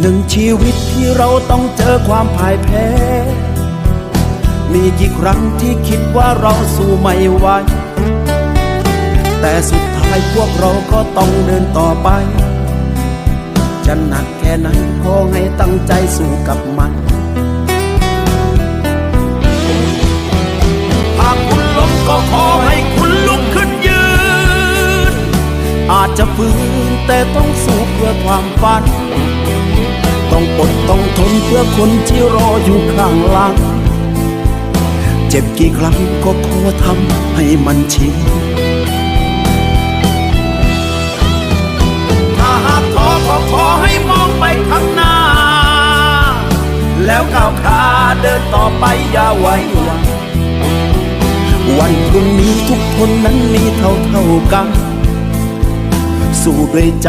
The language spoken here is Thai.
หนึ่งชีวิตที่เราต้องเจอความพ่ายแพ้ มีกี่ครั้งที่คิดว่าเราสู้ไม่ไหว แต่สุดท้ายพวกเราก็ต้องเดินต่อไป จะหนักแค่ไหนขอให้ตั้งใจสู้กับมันหากคุณล้มก็ขอให้คุณลุกขึ้นยืน อาจจะฝืนแต่ต้องสู้เพื่อความฝัน ต้องอดต้องทนเพื่อคนที่รออยู่ข้างหลัง เจ็บกี่ครั้งก็ขอทำให้มันชินถ้าหากท้อก็ขอให้มองไปข้างหน้า แล้วก้าวขาเดินต่อไปอย่าไว้วันวันพรุ่งนี้ทุกคนนั้นมีเท่าเท่ากัน สู้ด้วยใจ